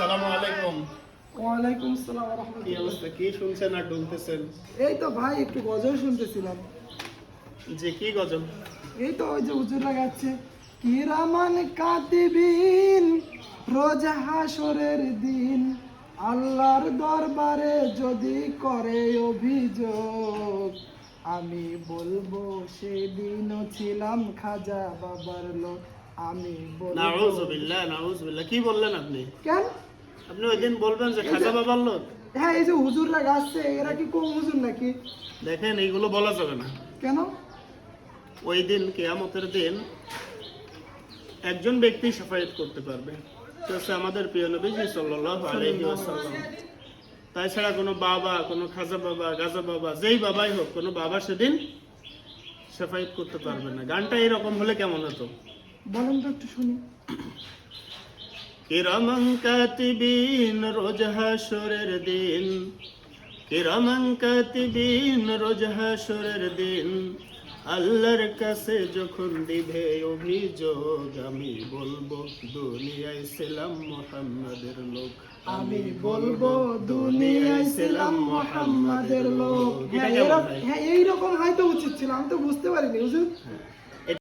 আসসালামু আলাইকুম। ওয়ালাইকুম আসসালাম কি রহমতুল্লাহ। অবস্থা? কি শুনছেন আর এই তো ভাই একটু গজল শুনতেছিলাম। যে কি গজল? এই তো ওই যে হুজুর লাগাচ্ছে কিরামান কাতিবিন রোজ হাসরের দিন আল্লাহর দরবারে যদি করে অভিযোগ আমি বলব সেদিনও ছিলাম খাজা বাবার লোক আমি বলব নাউজুবিল্লাহ নাউজুবিল্লাহ। কি বললেন আপনি? কেন? আপনি ওই দিন বলবেন যে খাজা বাবার লোক? হ্যাঁ এই যে হুজুররা গাচ্ছে এরা কি কোন হুজুর নাকি? দেখেন এইগুলো বলা যাবে না। কেন? ওই দিন কেয়ামতের দিন একজন ব্যক্তি সাফায়াত করতে পারবে। হচ্ছে আমাদের প্রিয় নবীজি সাল্লাল্লাহু আলাইহি ওয়াসাল্লাম। তাছাড়া কোনো বাবা কোনো খাজা বাবা গাজা বাবা যেই বাবাই হোক কোনো বাবা সেদিন সাফায়াত করতে পারবে না। গানটা এরকম হলে কেমন হতো? বলেন তো একটু শুনি। কিরামান কাতিবিন রোজ হাসরের দিন কিরামান কাতিবিন রোজ হাসরের দিন আল্লাহর কাছে যখন দিবে অভিযোগ আমি বলব দুনিয়ায় ছিলাম মোহাম্মদের লোক আমি বলব দুনিয়ায় ছিলাম মোহাম্মদের লোক হ্যাঁ হয়? এইরকম হয়তো উচিত ছিল আমি তো বুঝতে পারিনি হ্যাঁ।